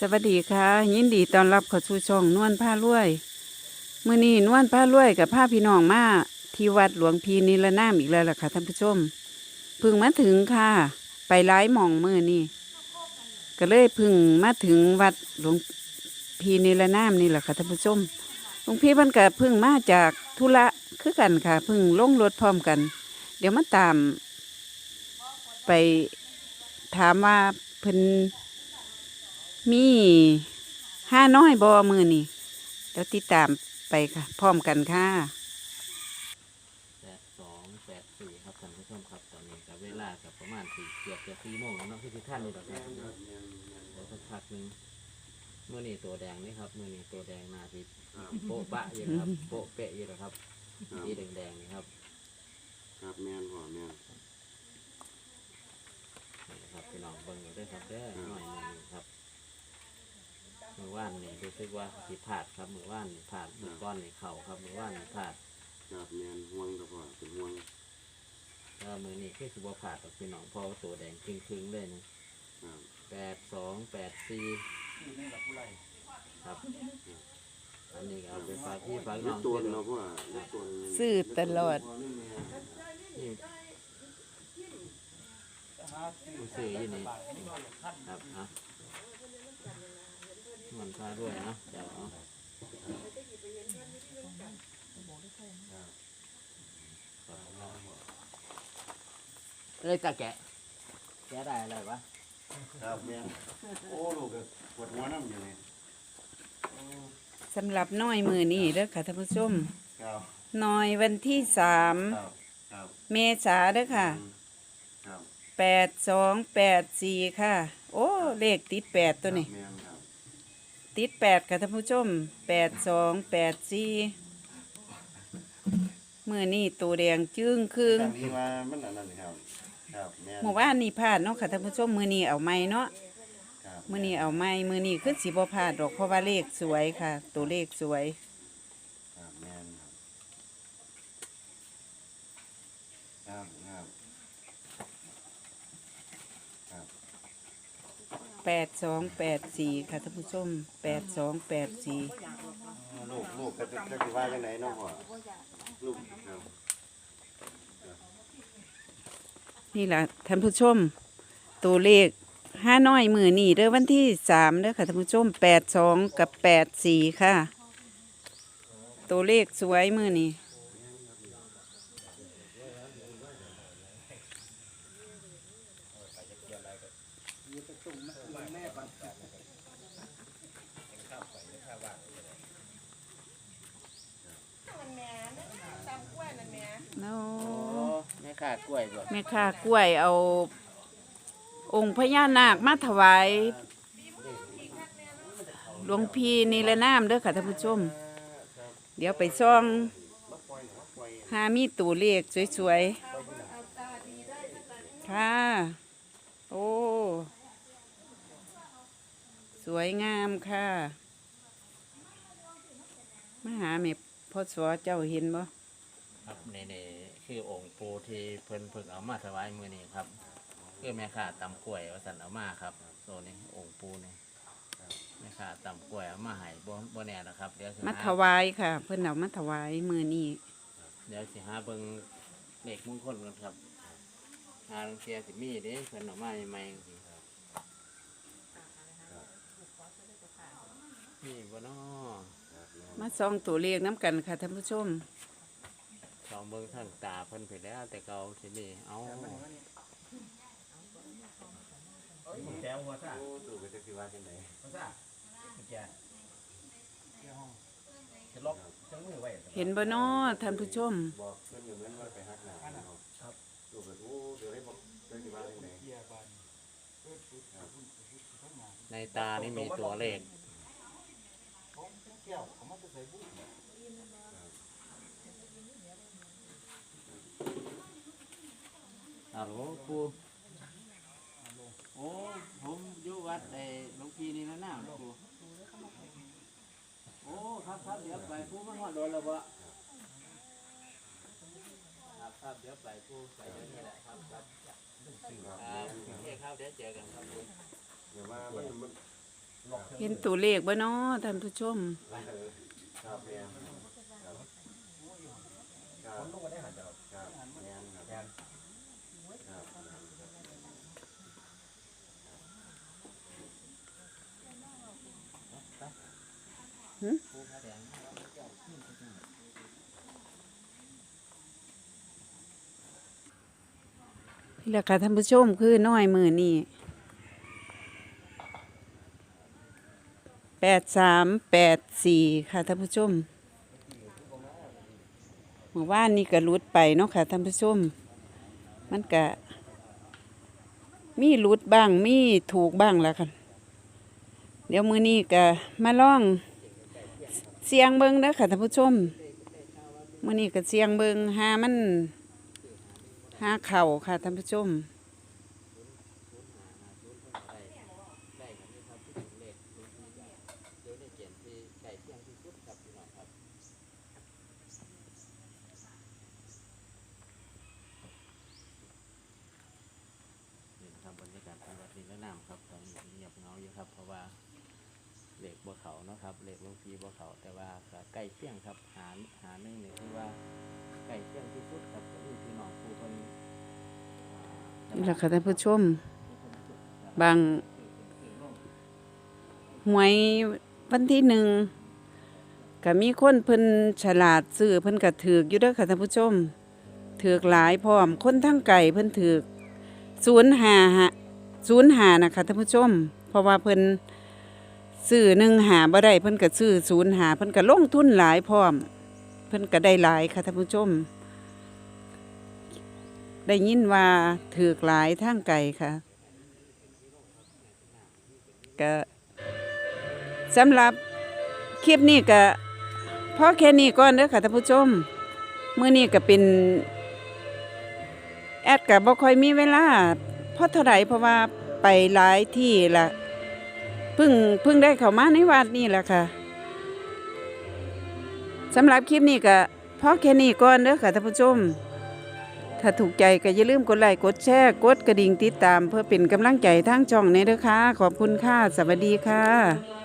สวัสดีค่ะ ยินดีต้อนรับเข้าสู่ช่องนวลผ้ารวยมื้อนี้นวลผ้ารวยกับผ้าพี่น้องมาที่วัดหลวงพีนิรนามอีกแล้วล่ะค่ะท่านผู้ชมพึ่งมาถึงค่ะ ไปหลายมองมื้อนี้ก็เลยพึ่งมาถึงวัดหลวงพีนิรนามนี่แหละค่ะท่านผู้ชมหลวงพี่เพิ่นก็เพึ่งมาจากธุระคือกันค่ะพึ่งลงรถพร้อมกัน เดี๋ยวมาตาม ไปถามว่าเพิ่น มีห้าน้อยบอมือนี่แล้วติดตามไปค่ะ พร้อมกันค่ะแปดสองแปดสี่ครับท่านผู้ชมครับตอนนี้กับเวลากับประมาณสี่เกือบจะสี่โมงแล้วเนาะที่ที่ท่านนี่ดอกครับเดี๋ยวสักพักหนึงเมื่อนี้ตัวแดงนี่ครับเมื่อนี้ตัวแดงนาทีโป๊ะปะอยู่นะครับโป๊ะเปะอยู่นะครับครับสีแดงๆนี่ครับครับแม่นพ่อแม่นนี่นะครับพี่น้องเบิ่งอยู่ด้วยครับเด้อหน่อยหนึงครับเมื่อวานนี่รู้สึกว่าสิพลาดครับเมื่อวานนี่พลาดเมื่อก้อนนี่เข่าครับเมื่อวานนี่พลาดครับแม่นห่วงกับพ่อเป็นห่วงแล้วมือนี้คือสิบ่พลาดกับพี่น้องเพราะว่าตัวแดงครึ่งๆเลยนะครับแปดสองแปดสี่ครับอันนี้ก็เอาไปฝากพี่ฝากน้ยึอดงตัวที่เนาะพ่อยึดตัวซื้อตลอด นี่ผู้ซื้ออยู่นี่ครับอะ มันพาด้วยเนาะเดี๋ยวเอาเลยจะแกะ แกะได้อะไรวะครับแม่นโอ้ลูกก็ปวดหัวน้ำอยู่นี่สำหรับน้อยมือนี่เด้อค่ะท่านผู้ชมครับน้อยวันที่สามครับครับเมษาเด้อค่ะครับแปดสองแปดสี่ค่ะ โอ้ เลขติดแปดตัวนี้แม่นครับ ติดแปดค่ะท่านผู้ชมแปดสองแปดสี่มือนี่ตัวแดงจึ้งครึ่งแต่นี่ว่ามันอันนั้นครับ ครับแม่นเมื่อวานนี่พลาดเนาะค่ะท่านผู้ชมมือนี่เอาไม่เนาะครับ มือนี้เอาไม่มือนี้ขึ้นสีบพลาดดอกเพราะว่าเลขสวยค่ะ ตัวเลขสวย ครับแม่นครับครับครับ แปดสองแปดสี่ค่ะท่านผู้ชมแปดสองแปดสี่ลูกลูกก็จะจะสิว่าจังไหนเนาะพ่อลูกครับนี่แหละท่านผู้ชม ตัวเลขห้าน้อยมือนี่เด้อวันที่สามเด้อค่ะท่านผู้ชมแปดสองกับแปดสี่ค่ะ ตัวเลขสวยมือนี่ ค้ากล้วยบ่แม่ค้ากล้วยเอา องค์พญานาคมาถวายหลวงพี่นิรนามเด้อค่ะท่านผู้ชม เดี๋ยวไปซ่องหามีตัวเลขสวยๆ ค่ะ โอ้ สวยงามค่ะมาหาแม่พ่อสวเจ้าเห็นบ่ครับนี่นี่ คือองค์ปูที่เพิ่นเพิ่งเอามาถวายมื้อนี้ครับคือแม่ค้าตำกล้วยว่าซั่นเอามาครับโซนี่องค์ปูนี่แม่ค้าตำกล้วยเอามาให้บ่บ่แน่นะครับเดี๋ยวสิมาหาถวายค่ะ เพิ่นเอามาถวายมือนี้เดี๋ยวสิหาเบิ่งเลขมงคลกันครับหาลางเทียสิมีเด้เพิ่นเอามาใหม่ๆจังซี่ครับนี่บ่น้อมาส่องตัวเลขน้ำกันค่ะท่านผู้ชมลอง เบิ่งทางตาเพิ่นไปแล้วแต่เก่าสินี่เอาแก้วหัวซ่าโอ้ลูกก็จะสิว่าจังไหนหัวซ่าแกจะล็อกจังมือไว้เห็นบ่น้อท่านผู้ชม บอกเพิ่นอยู่เหมือนว่าไปฮักหน้าเนาะครับลูกก็โอ้เดี๋ยวได้บอกเดี๋ยวสิว่าจังไหนในตานี่มีตัวเลข ฮัลโหลปูโอ้ผมอยู่วัดไอ้หลวงพี่นี่นะน้ำปูโอ้ครับครับเดี๋ยวไปปูมันหอดโดนแล้วบ่ครับครับเดี๋ยวไปปูไปเดี๋ยวนี้แหละครับครับครับโอเคครับเดี๋ยวเจอกันครับปูเดี๋ยวว่ามันมันล็อกเห็นตัวเลขบ่เนาะท่านผู้ชม ครับแม่นครับครัมับนลงมาได้หันเดียว ครับแม่นครับ แกน ครับ ผู้แดง นี่แหละค่ะท่านผู้ชมคือน้อยมือนี่แปดสามแปดสี่ค่ะท่านผู้ชมเมื่อวานนี่ก็หลุดไปเนาะค่ะท่านผู้ชม มันก็มีหลุดบ้างมีถูกบ้างแล้วค่ะ เดี๋ยวมือนี้ก็มาล่อง เสียงเบิงเด้อค่ะท่านผู้ชมมือนี้ก็เสียงเบิงหามันหาเข่าค่ะท่านผู้ชม ได้ครับนี่ครับที่ถึงเลขเลขที่เดี๋ยวได้เขียนที่ไก่เที่ยงที่สุดครับพี่น้องครับนี่นะครับบรรยากาศทางวัดดินและน้ำครับตอนนี้เงียบเหงาอยู่ครับเพราะว่าเลขบัวเขาเนาะครับเลขหลวงพีบัวเขาแต่ว่าก็ใกล้เที่ยงครับหาหาหนึ่งเนี่ยที่ว่าใกล้เที่ยงที่สุดครับก็คือพี่น้องผู้คนอ่านี่แหละค่ะท่านผู้ชม บางหวยวันที่หนึ่งก็มีคนเพิ่นฉลาดซื้อเพิ่นก็ถือกอยู่เด้อค่ะท่านผู้ชมถือกหลายพร้อมคนทั้งไก่เพิ่นถือกศูนย์หาศูนย์หานะคะท่านผู้ชม เพราะว่าเพิ่น ซื้อหนึ่งหาบ่ได้เพิ่นก็ซื้อศูนย์หาเพิ่นก็ลงทุนหลายพร้อม เพิ่นก็ได้หลายค่ะท่านผู้ชม ได้ยินว่าถือกหลายทางไก่ค่ะก็สำหรับคลิปนี้ก็พอแค่นี้ก่อนเด้อค่ะท่านผู้ชมมื้อนี้ก็เป็นแอดก็บ่ค่อยมีเวลาพราะเท่าไหร่เพราะว่าไปหลายที่ละ เพิ่งเพิ่งได้เข้ามาในวัดนี่แหละค่ะสำหรับคลิปนี้ก็พอแค่นี้ก่อนเด้อค่ะท่านผู้ชม ถ้าถูกใจก็อย่าลืมกดไลค์กดแชร์กดกระดิ่งติดตาม เพื่อเป็นกำลังใจทั้งช่องนี้เด้อค่ะขอบคุณค่ะ สวัสดีค่ะ